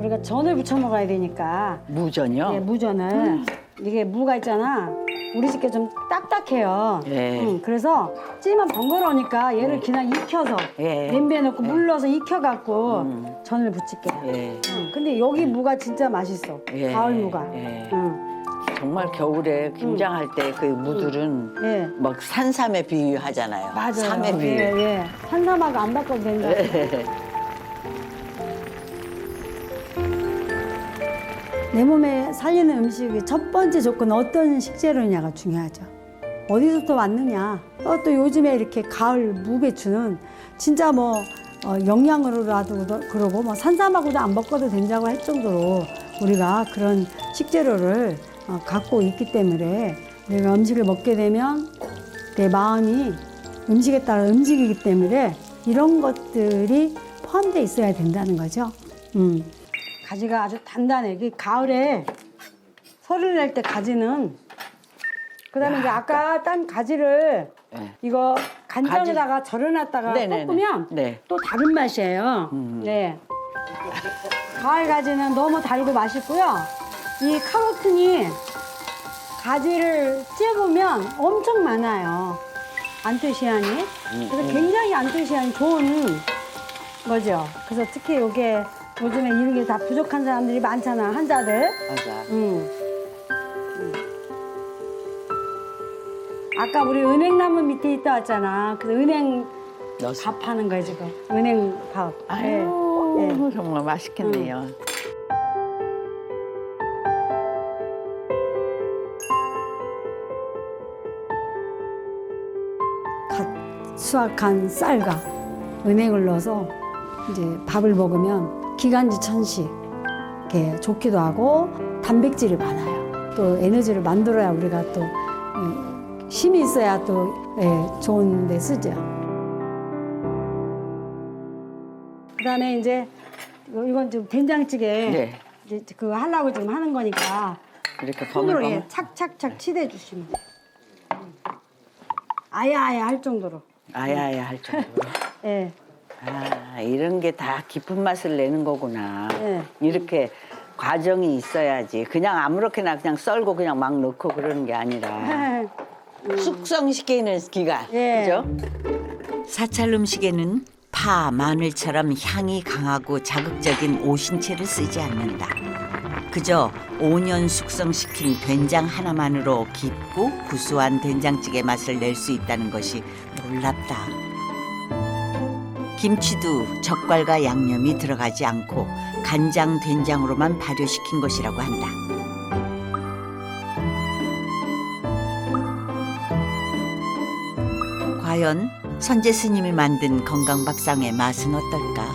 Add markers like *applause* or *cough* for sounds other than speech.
우리가 전을 부쳐 먹어야 되니까 무전요? 예, 무전을 이게 무가 있잖아. 우리 집게 좀 딱딱해요. 예. 응, 그래서 찌면 번거로우니까 얘를 그냥 익혀서 예. 냄비에 넣고 물 넣어서 익혀갖고 음. 전을 부칠게. 예. 응, 근데 여기 무가 진짜 맛있어. 예. 가을 무가. 예. 응, 정말 겨울에 김장할 때 그 무들은 예. 막 산삼에 비유하잖아요. 맞아요. 삼에 비유. 예, 예. 산삼하고 안 바꿔도 된다. 내 몸에 살리는 음식의 첫 번째 조건 어떤 식재료냐가 중요하죠. 어디서부터 왔느냐. 어, 또 요즘에 이렇게 가을 무배추는 진짜 뭐 어, 영양으로라도 그러고 뭐 산삼하고도 안 먹어도 된다고 할 정도로 우리가 그런 식재료를 어, 갖고 있기 때문에 내가 음식을 먹게 되면 내 마음이 음식에 따라 움직이기 때문에 이런 것들이 포함되어 있어야 된다는 거죠. 음. 가지가 아주 단단해. 그 가을에 소리를 낼 때 가지는 그다음에 이제 아까 딴 가지를 예. 이거 간장에다가 절여놨다가 네네네. 볶으면 네. 또 다른 맛이에요. 음. 네. 가을 가지는 너무 달고 맛있고요. 이 카로틴이 가지를 찝으면 엄청 많아요. 안토시아닌이. 음, 그래서 굉장히 안토시아닌 좋은 거죠. 그래서 특히 이게 요즘에 이런 게 다 부족한 사람들이 많잖아, 환자들. 맞아. 음. 음. 아까 우리 은행나무 밑에 있다 왔잖아. 그래서 은행 넣었어. 밥 하는 거예요, 지금. 은행 밥. 아유, 예, 예. 정말 맛있겠네요. 갓 수확한 쌀과 은행을 넣어서 이제 밥을 먹으면 기관지 천식 이렇게 좋기도 하고 단백질이 많아요. 또 에너지를 만들어야 우리가 또 음, 힘이 있어야 또 예, 좋은 데 쓰죠. 그다음에 이제 이건 지금 된장찌개 네. 이제 그거 하려고 지금 하는 거니까 이렇게 손으로. 예, 착착착 치대 주시면. 음. 아야아야 할 정도로. 아야야 할 정도로. 예. 아, 이런 게 다 깊은 맛을 내는 거구나. 네. 이렇게 과정이 있어야지. 그냥 아무렇게나 그냥 썰고 그냥 막 넣고 그러는 게 아니라 *laughs* 숙성시키는 기간. 예. 그죠? 사찰 음식에는 파, 마늘처럼 향이 강하고 자극적인 오신채를 쓰지 않는다. 그저 5년 숙성시킨 된장 하나만으로 깊고 구수한 된장찌개 맛을 낼 수 있다는 것이 놀랍다. 김치도 젓갈과 양념이 들어가지 않고 간장 된장으로만 발효시킨 것이라고 한다. 과연 선제 스님이 만든 건강밥상의 맛은 어떨까?